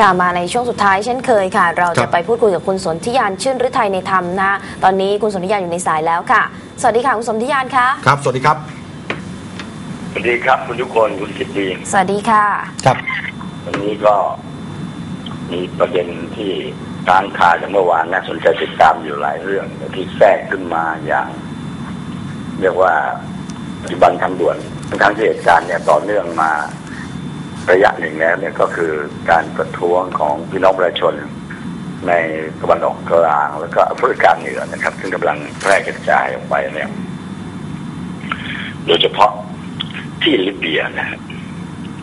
ค่ะมาในช่วงสุดท้ายเช่นเคยค่ะ เราครัจะบไปพูดคุยกับคุณสนธิยานชื่นฤทัยในธรรมนะตอนนี้คุณสนธิยานอยู่ในสายแล้วค่ะ สวัสดีค่ะคุณสนธิยานคะครับ สวัสดีครับ สวัสดีครับ คุณทุกคนคุณกิตตีสวัสดีค่ะ ครับวันนี้ก็มีประเด็นที่ค้างคาจากเมื่อวานน่าสนใจติดตามอยู่หลายเรื่องที่แทรกขึ้นมาอย่างเรียกว่าปัจจุบันทันด่วนทั้งๆที่เหตุการณ์เนี่ยต่อเนื่องมา ระยะหนึ่งแล้วเนี่ยก็คือการประท้วงของพี่น้องประชาชนในตะวันออกกลางแล้วก็แอฟริกาเหนือนะครับ ซึ่งกำลังแพร่กระจายออกไปเนี่ยโดยเฉพาะที่ลิเบียนะฮะ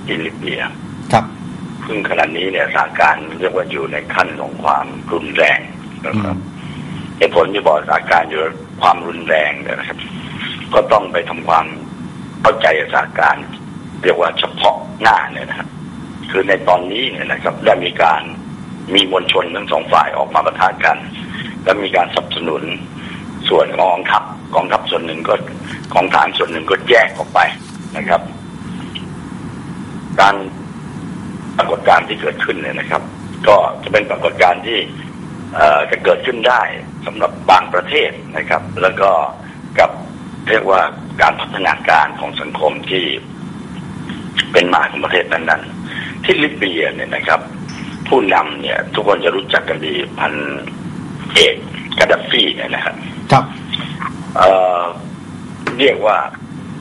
ที่ลิเบีย ครับซึ่งขณะนี้เนี่ยสถานการณ์เรียกว่าอยู่ในขั้นของความรุนแรงนะครับอืมเหตุผลที่บอกสถานการณ์อยู่ความรุนแรงเนี่ยนะครับ ก็ต้องไปทำความเข้าใจสถานการณ์ เรียกว่าเฉพาะหน้าเนี่ยนะครับคือในตอนนี้เนี่ยนะครับได้มีการมีมวลชนทั้งสองฝ่ายออกมาประทะกัน และมีการสนับสนุนส่วนกองทัพกองทัพส่วนหนึ่งก็กองฐานส่วนหนึ่งก็แยกออกไปนะครับ การปรากฏการณ์ที่เกิดขึ้นเนี่ยนะครับ ก็จะเป็นปรากฏการณ์ที่จะเกิดขึ้นได้สำหรับบางประเทศนะครับ แล้วก็กับเรียกว่าการพัฒนาการของสังคมที่ เป็นมาของประเทศนั้นๆ ที่ลิเบียเนี่ยนะครับ ผู้นำเนี่ย ทุกคนจะรู้จักกันดีพันเอกกาดาฟีเนี่ยนะครับครับเอ่อเรียกว่า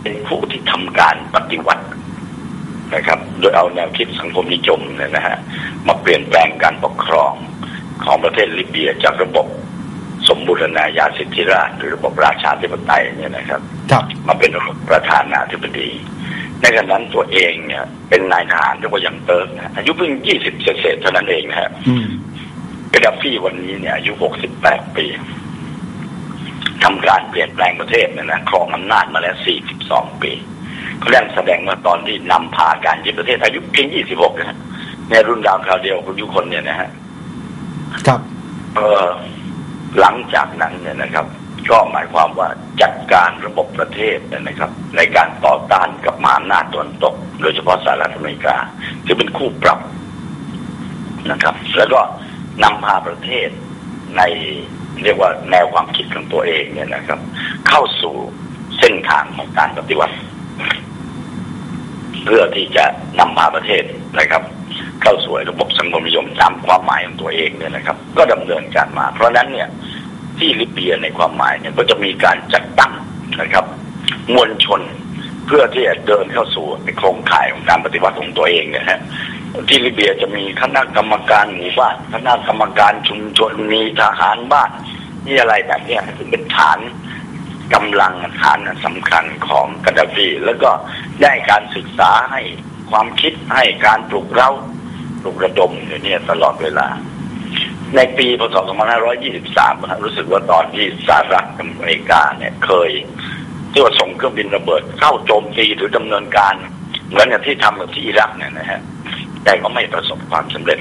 เป็นผู้ที่ทำการปฏิวัตินะครับ โดยเอาแนวคิดสังคมนิยมเนี่ยนะฮะมาเปลี่ยนแปลงการปกครองของประเทศลิเบียจากระบบ สมบูรณาญาสิทธิราชย์หรือระบบราชาธิปไตยเนี่ยนะครับครับมาเป็นระบบประธานาธิบดีในขณะนั้นตัวเองเนี่ย เป็นนายทหารเรียกว่ายังเติร์กนะอายุเพิ่งยี่สิบเศษๆเท่านั้นเองนะฮะอืมกาดาฟีวันนี้เนี่ยอายุ68ปีทำการเปลี่ยนแปลงประเทศเนี่ยนะครองอำนาจมาแล้ว42ปีเขาเรียกแสดงว่าตอนที่นำพาการยึดประเทศอายุเพียง26นะฮะในรุ่นราวคราวเดียวคุณยุคนเนี่ยนะฮะครับ เออ หลังจากนั้นเนี่ยนะครับ ก็หมายความว่าจัดการระบบประเทศเนี่ยนะครับ ในการต่อต้านกับมหาอำนาจตะวันตก โดยเฉพาะสหรัฐอเมริกาที่เป็นคู่ปรับนะครับ แล้วก็นำพาประเทศในเรียกว่าแนวความคิดของตัวเองเนี่ยนะครับ เข้าสู่เส้นทางของการปฏิวัติ เพื่อที่จะนำพาประเทศนะครับ เข้าสู่ระบบสังคมนิยมตามความหมายของตัวเองเนี่ยนะครับ ก็ดำเนินการมา เพราะฉะนั้นเนี่ยที่ลิเบียในความหมายเนี่ยก็จะมีการจัดตั้งนะครับ มวลชนเพื่อที่จะเดินเข้าสู่ในโครงข่ายของการปฏิวัติของตัวเองเนี่ยฮะที่ลิเบียจะมีคณะกรรมการหมู่บ้านคณะกรรมการชุมชนมีทหารบ้านนี่อะไรแบบเนี้ยถึงเป็นฐานกำลังฐานสำคัญของกาดาฟีแล้วก็ได้การศึกษาให้ความคิดให้การปลุกเร้า ปลุกระดมอยู่เนี่ยตลอดเวลา ในปีพศ 2523นะรู้สึกว่าตอนที่สหรัฐอเมริกาเนี่ยเคยที่ว่าส่งเครื่องบินระเบิด เข้าโจมตีหรือดำเนินการเหมือนกับที่ทำกับที่อิรักเนี่ยนะฮะแต่ก็ไม่ประสบความสำเร็จ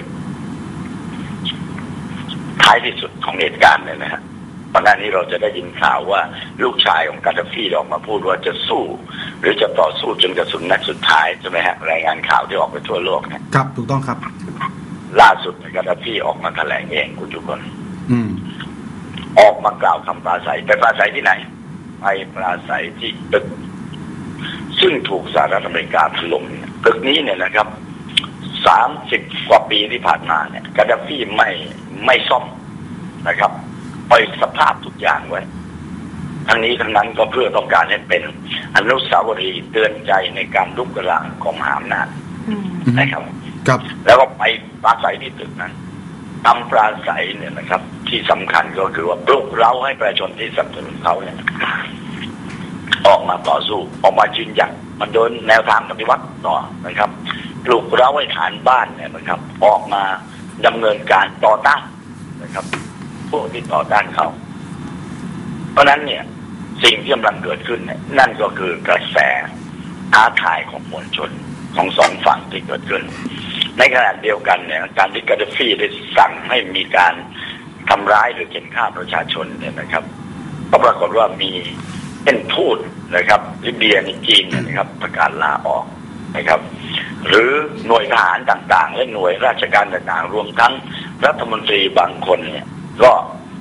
ท้ายที่สุดของเหตุการณ์เนี่ยนะฮะ ตอนหน้านี้เราจะได้ยินข่าวว่าลูกชายของกาดาฟีออกมาพูดว่าจะสู้ หรือจะต่อสู้จนกระสุนนัดสุดท้ายใช่ไหมฮะรายงานข่าวที่ออกไปทั่วโลกเนี่ยครับ ถูกต้องครับ ล่าสุดกาดาฟีออกมาแถลงเองคุณจุกคนอืม ออกมากล่าวคำปราศัยไปปราศัยที่ไหนไปปราศัยที่ตึก ซึ่งถูกสหรัฐอเมริกาถล่มเนี่ยตึกนี้เนี่ยนะครับสามสิบกว่าปีที่ผ่านมาเนี่ยกาดาฟีไม่ไม่ซ่อมนะครับ ปล่อยสภาพทุกอย่างไว้ ทั้งนี้ทั้งนั้นก็เพื่อต้องการให้เป็นอนุสาวรีย์เตือนใจในการลุกกระลางของมหาอำนาจอืมนะครับครับ แล้วก็ไปปราศัยที่ตึกนั้นทำปราศัยเนี่ยนะครับ ที่สำคัญก็คือว่าปลุกเร้าให้ประชาชนที่สนับสนุนเขาเนี่ยออกมาต่อสู้ออกมายืนหยัดมันโดนแนวทางปฏิวัติต่อนะครับปลุกเร้าให้ฐานบ้านเนี่ยนะครับ ออกมาดำเนินการต่อต้านนะครับ พวกที่ต่อต้านเขา เพราะนั้นเนี่ย สิ่งที่กำลังเกิดขึ้นเนี่ยนั่นก็คือกระแสท้าทายของมวลชนของสองฝั่งที่เกิดขึ้น ในขณะเดียวกันเนี่ย การที่กาดฟีได้สั่งให้มีการทำร้ายหรือเข็นฆ่าประชาชนเนี่ยนะครับ ก็ปรากฏว่ามีเป็นทูตนะครับลิเบียในจีนเนี่ยนะครับ ประกาศลาออกนะครับ หรือหน่วยทหารต่างๆ และหน่วยราชการต่างๆ รวมทั้งรัฐมนตรีบางคนเนี่ย ก็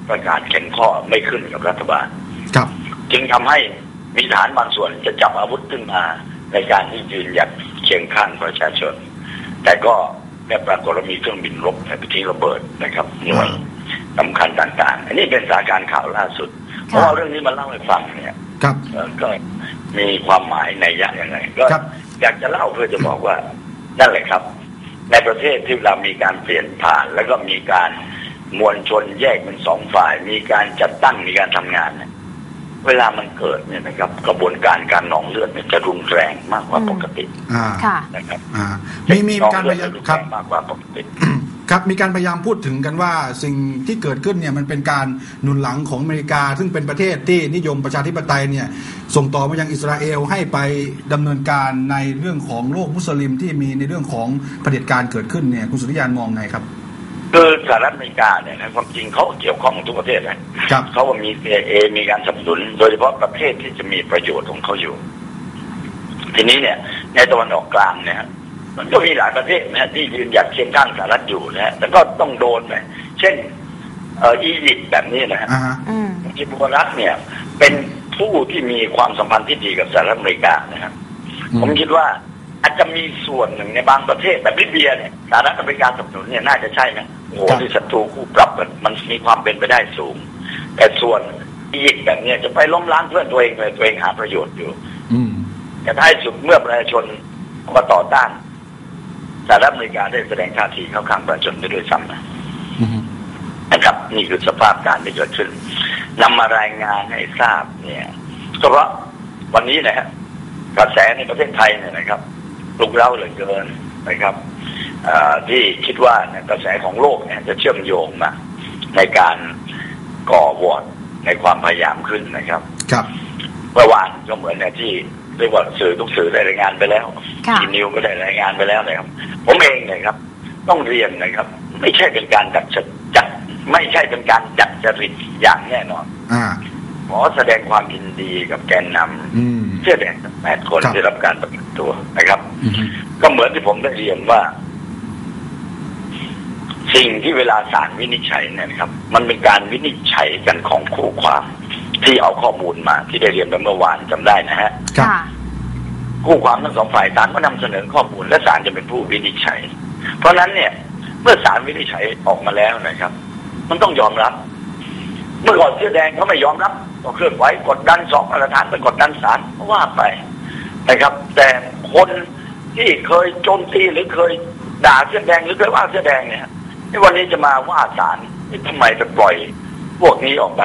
ประกาศเข็นข้อไม่ขึ้นกับรัฐบาลครับจึงทำให้มีฐานบางส่วนจะจับอาวุธขึ้นมาในการที่ยืนหยัดเคียงข้างประชาชน แต่ก็ได้ปรากฏว่ามีเครื่องบินรบไปทิ้งระเบิดนะครับหน่วยสำคัญต่างๆ อันนี้เป็นสถานการณ์ข่าวล่าสุด เพราะว่าเรื่องนี้มาเล่าให้ฟังเนี่ยครับเอ่อก็มีความหมายในยะยังไงก็ครับอยากจะเล่าเพื่อจะบอกว่านั่นแหละครับ ในประเทศที่เรามีการเปลี่ยนผ่านแล้วก็มีการ มวลชนแยกเป็นสองฝ่าย มีการจัดตั้งมีการทำงานเนี่ยเวลามันเกิดเนี่ยนะครับ กระบวนการการหนองเลือดเนี่ยจะรุนแรงมากกว่าอืมปกติอ่าค่ะนะครับอ่ามีมีการพยายามหนองเลือดจะรุนคแรรับงมากกว่าปกติครับมีการพยายามพูดถึงกันว่าสิ่งที่เกิดขึ้นเนี่ยมันเป็นการหนุนหลังของอเมริกา ซึ่งเป็นประเทศที่นิยมประชาธิปไตยเนี่ยส่งต่อมายังอิสราเอลให้ไปดำเนินการในเรื่องของโลกมุสลิมที่มีในเรื่องของเผด็จการเกิดขึ้นเนี่ยคุณสุริยานมองไงครับ คือสหรัฐอเมริกาเนี่ยนะความจริงเขาเกี่ยวข้องกับทุกประเทศนะครับเขาว่ามี CIA มีการสนับสนุน โดยเฉพาะประเทศที่จะมีประโยชน์ของเขาอยู่ ทีนี้เนี่ย ในตะวันออกกลางเนี่ยฮะมันก็มีหลายประเทศนะฮะที่ยืนหยัดเคียงข้างสหรัฐอยู่นะฮะแต่ก็ต้องโดนไปเช่นเอ่ออียิปต์แบบนี้นะฮะอ่าฮะอืมอิบุรัตเนี่ย เป็นผู้ที่มีความสัมพันธ์ที่ดีกับสหรัฐอเมริกานะครับอืมผมคิดว่าอาจจะมีส่วนหนึ่งในบางประเทศแบบลิเบียเนี่ยสหรัฐอเมริกาสนับสนุนเนี่ยน่าจะใช่นะ โอ้โหที่ศัตรูคู่ปรับกันมันมีความเป็นไปได้สูง แต่ส่วนอียิปต์แบบเนี้ยจะไปล้มล้างเพื่อนตัวเองเลยตัวเองหาประโยชน์อยู่ อืมแต่ท้ายสุดเมื่อประชาชนมาต่อต้านสหรัฐอเมริกาได้แสดงท่าทีเข้าข้างประชาชนไปด้วยซ้ำนะอืมนะครับ นี่คือสภาพการที่เกิดขึ้นนำมารายงานให้ทราบเนี่ยก็เพราะวันนี้นะฮะกระแสในประเทศไทยเนี่ยนะครับลุกเล้าเหลือเกินนะครับเอ่อ ที่คิดว่าเนี่ยกระแสของโลกเนี่ยจะเชื่อมโยงมาในการก่อวอร์ดในความพยายามขึ้นนะครับ ครับเมื่อวานก็เหมือนเนี่ยที่เรียกว่าสื่อทุกสื่อได้รายงานไปแล้วค่ะทีนิวก็ได้รายงานไปแล้วนะครับ ผมเองเนี่ยครับ ต้องเรียนนะครับ ไม่ใช่เป็นการจัดจัดไม่ใช่เป็นการจัดจริตอย่างแน่นอนอ่าขอแสดงความยินดีกับแกนนำอืมเสื้อแดงทั้งแปดคนครับที่รับการประกันตัวนะครับอืมก็เหมือนที่ผมได้เรียนว่า สิ่งที่เวลาศาลวินิจฉัยเนี่ยนะครับ มันเป็นการวินิจฉัยกันของคู่ความที่เอาข้อมูลมาที่ได้เรียนไปเมื่อวานจำได้นะฮะครับค่ะคู่ความทั้งสองฝ่ายศาลก็นำเสนอข้อมูล และศาลจะเป็นผู้วินิจฉัย เพราะฉะนั้นเนี่ย เมื่อศาลวินิจฉัยออกมาแล้วนะครับ มันต้องยอมรับ เมื่อก่อนเสื้อแดงเขาไม่ยอมรับก็เคลื่อนไหวกดดันสองมาตรฐานไปกดดันศาลก็ว่าไปนะครับ แต่คนที่เคยโจมตีหรือเคยด่าเสื้อแดงหรือเคยว่าเสื้อแดงเนี่ยในวันนี้จะมาว่าศาลนี่ทำไมจะปล่อยพวกนี้ออกไป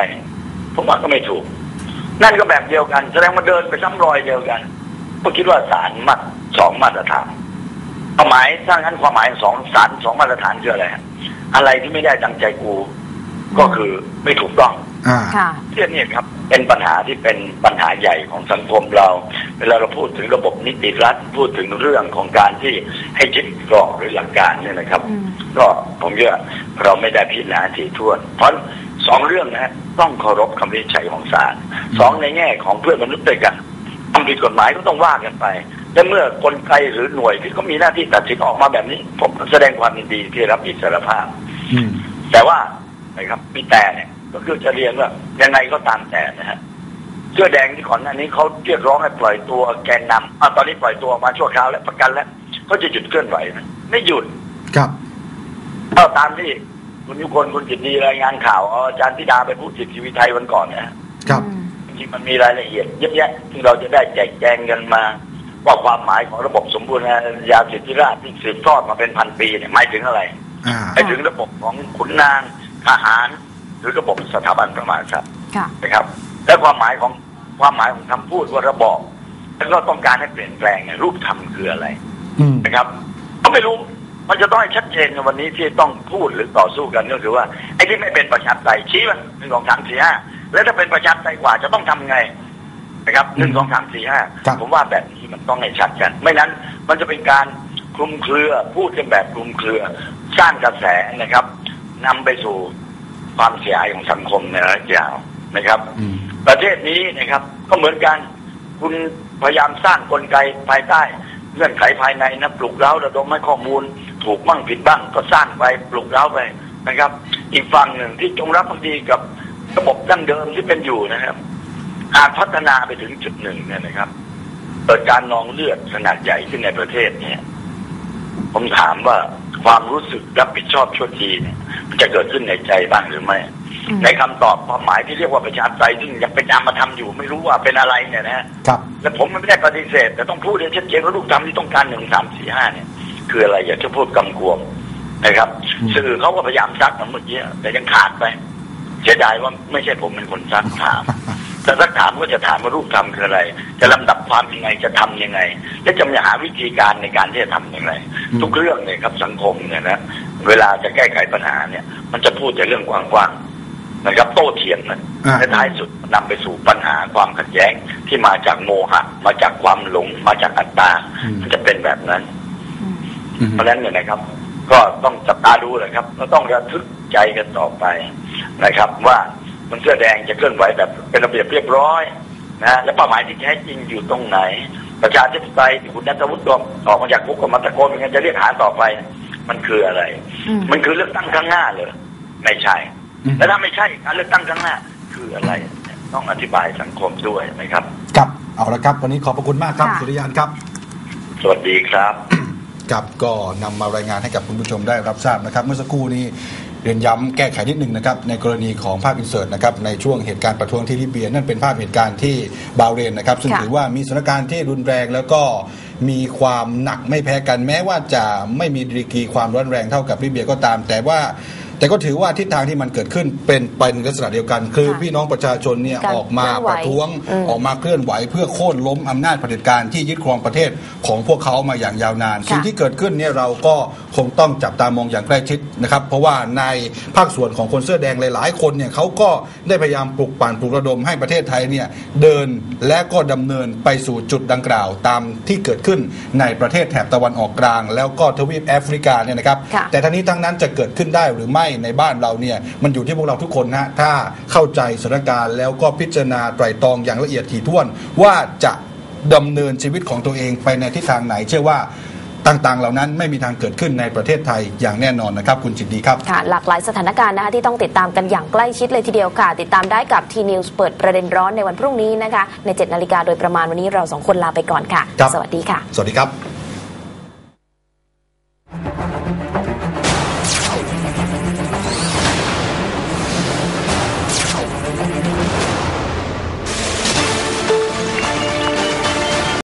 ผมว่าก็ไม่ถูก นั่นก็แบบเดียวกัน แสดงว่าเดินไปซ้ำรอยเดียวกันก็คิดว่าศาลมัดสองมาตรฐานความหมายถ้างั้นความหมายสองศาลสองมาตรฐานคืออะไรอะไรที่ไม่ได้ดังใจกู ก็คือไม่ถูกต้อง อ่า ค่ะ เรื่องนี้ครับเป็นปัญหาที่เป็นปัญหาใหญ่ของสังคมเรา เวลาเราพูดถึงระบบนิติรัฐพูดถึงเรื่องของการที่ให้ยึดกรอบหรือหลักการเนี่ยนะครับ อืม ก็ผมเชื่อเราไม่ได้พิจารณาถี่ถ้วน เพราะสองเรื่องนะฮะต้องเคารพคำวินิจฉัยของศาลสองในแง่ของเพื่อนมนุษย์ด้วยกันทำผิดกฎหมายก็ต้องว่ากันไป และเมื่อกลไกหรือหน่วยที่เขามีหน้าที่ตัดสินออกมาแบบนี้ ผมแสดงความยินดีที่รับอิสรภาพ อืม แต่ว่านะครับมีแต่เนี่ย ก็คือจะเรียนว่ายังไงก็ตามแต่นะฮะเสื้อแดงที่ก่อนหน้านี้เขาเรียกร้องให้ปล่อยตัวแกนนำอะตอนนี้ปล่อยตัวออกมาชั่วคราวแล้วประกันแล้วเขาจะหยุดเคลื่อนไหวไหมไม่หยุดครับเอาตามที่คุณยุคนคุณจิตดีรายงานข่าวเอาอาจารย์ธิดาไปพูดสิทธิวิไทยวันก่อนนะฮะครับอืมจริงๆมันมีรายละเอียดเยอะแยะที่เราจะได้แจกแจงกันมาว่าความหมายของระบบสมบูรณาญาสิทธิราชที่สืบทอดมาเป็นพันปีเนี่ยหมายถึงอะไรอ่าหมายถึงระบบของขุนนางทหาร หรือระบบสถาบันพระมหากษัตริย์ค่ะ นะครับ และความหมายของความหมายของคำพูดว่าระบอบแล้วก็ต้องการให้เปลี่ยนแปลงเนี่ยรูปธรรมคืออะไรอืมนะครับก็ไม่รู้มันจะต้องให้ชัดเจนในวันนี้ที่ต้องพูดหรือต่อสู้กันก็คือว่าไอ้ที่ไม่เป็นประชาธิปไตยชี้มาหนึ่งสองสามสี่ห้าแล้วถ้าเป็นประชาธิปไตยกว่าจะต้องทำไงนะครับหนึ่งสองสามสี่ห้าครับผมว่าแบบนี้มันต้องให้ชัดกัน ไม่นั้นมันจะเป็นการคลุมเครือพูดกันแบบคลุมเครือ สร้างกระแสนะครับนำไปสู่ ความเสียหายของสังคมในระยะยาวนะครับอืมประเทศนี้นะครับ ก็เหมือนกัน คุณพยายามสร้างกลไกภายใต้เงื่อนไขภายในนะปลุกเร้าระดมให้ข้อมูล ถูกบ้างผิดบ้าง ก็สร้างไปปลุกเร้าไปนะครับ อีกฝั่งหนึ่งที่จงรักภักดีกับระบบดั้งเดิมที่เป็นอยู่นะครับ อาจพัฒนาไปถึงจุดหนึ่งเนี่ยนะครับเกิดการนองเลือดขนาดใหญ่ขึ้นในประเทศเนี่ย ผมถามว่าความรู้สึกรับผิดชอบชั่วทีเนี่ยมัน จะเกิดขึ้นในใจบ้างหรือไม่อืมในคำตอบความหมายที่เรียกว่าประชาธิปไตยซึ่งยังเป็นนามธรรมอยู่ไม่รู้ว่าเป็นอะไรเนี่ยนะฮะครับและผมไม่ได้ปฏิเสธ แต่ต้องพูดให้ชัดเจนว่าลูกธรรมที่ต้องการหนึ่งสามสี่ห้าเนี่ย คืออะไรอยากจะพูดกำกวมนะครับอืมสื่อเขาก็พยายามซักนะเมื่อกี้แต่ยังขาดไปเสียดายว่าไม่ใช่ผมเป็นคนซักถามแต่ถ้าถามก็จะถามว่ารูปธรรมคืออะไร จะลำดับความยังไงจะทำยังไง และจะมีหาวิธีการในการที่จะทำอย่างไรอืมทุกเรื่องเนี่ยครับสังคมเนี่ยนะ เวลาจะแก้ไขปัญหาเนี่ย มันจะพูดแต่เรื่องกว้างๆนะครับ โต้เถียงนะอ่าและท้ายสุดนำไปสู่ปัญหาความขัดแย้งที่มาจากโมหะ มาจากความหลง มาจากอัตตา มันจะเป็นแบบนั้นอืมเพราะฉะนั้นเนี่ยนะครับ ก็ต้องจับตาดูเลยครับแล้วต้องระทึกใจกันต่อไปนะครับ ว่ามันเสื้อแดงจะเคลื่อนไหวแบบเป็นระเบียบเรียบร้อยนะและเป้าหมายที่แท้จริงอยู่ตรงไหน ประชาธิปไตยที่คุณนัทวุฒิบอกออกมาจากคุกก็มาตะโกนเป็นไงจะเรียกหาต่อไป มันคืออะไรอืมมันคือเลือกตั้งข้างหน้าเลยไม่ใช่อืมแล้วถ้าไม่ใช่การเลือกตั้งข้างหน้าคืออะไร ต้องอธิบายสังคมด้วยนะครับครับเอาละครับ วันนี้ขอบพระคุณมากครับค่ะสุริยานครับ สวัสดีครับครับก็นำมารายงานให้กับคุณผู้ชมได้รับทราบนะครับ เมื่อสักครู่นี้เรียนย้ำแก้ไขนิดหนึ่งนะครับในกรณีของภาพอินเสิร์ตนะครับในช่วงเหตุการณ์ประท้วงที่ลิเบียนั่นเป็นภาพเหตุการณ์ที่บาห์เรนนะครับซึ่งค่ะถือว่ามีสถานการณ์ที่รุนแรงแล้วก็ มีความหนักไม่แพ้กันแม้ว่าจะไม่มีดีกรีความร้อนแรงเท่ากับลิเบียก็ตาม แต่ว่า แต่ก็ถือว่าทิศทางที่มันเกิดขึ้นเป็นไปในลักษณะเดียวกัน คือค่ะพี่น้องประชาชนเนี่ยการออกมาเคลื่อนไหวประท้วงอืมออกมาเคลื่อนไหว เพื่อโค่นล้มอำนาจเผด็จการที่ยึดครองประเทศของพวกเขามาอย่างยาวนานค่ะสิ่งที่เกิดขึ้นเนี่ยเราก็คงต้องจับตามองอย่างใกล้ชิดนะครับ เพราะว่าในภาคส่วนของคนเสื้อแดงหลาย ๆ คนเนี่ยเขาก็ได้พยายามปลุกปั่นปลุกระดมให้ประเทศไทยเนี่ยเดินและก็ดำเนินไปสู่จุดดังกล่าว ตามที่เกิดขึ้นในประเทศแถบตะวันออกกลาง แล้วก็ทวีปแอฟริกาเนี่ยนะครับค่ะแต่ทั้งนี้ทั้งนั้นจะเกิดขึ้นได้หรือไม่ในบ้านเราเนี่ยมันอยู่ที่พวกเราทุกคนนะถ้าเข้าใจสถานการณ์แล้วก็พิจารณาไตรตรองอย่างละเอียดถี่ถ้วน ว่าจะดำเนินชีวิตของตัวเองไปในทิศทางไหน เชื่อว่าต่างๆ เหล่านั้นไม่มีทางเกิดขึ้นในประเทศไทยอย่างแน่นอนนะครับ คุณจิตดีครับค่ะหลากหลายสถานการณ์นะคะที่ต้องติดตามกันอย่างใกล้ชิดเลยทีเดียวค่ะ ติดตามได้กับทีนิวส์เปิดประเด็นร้อนในวันพรุ่งนี้นะคะใน7นาฬิกาโดยประมาณวันนี้เราสองคนลาไปก่อนค่ะครับสวัสดีค่ะ สวัสดีครับ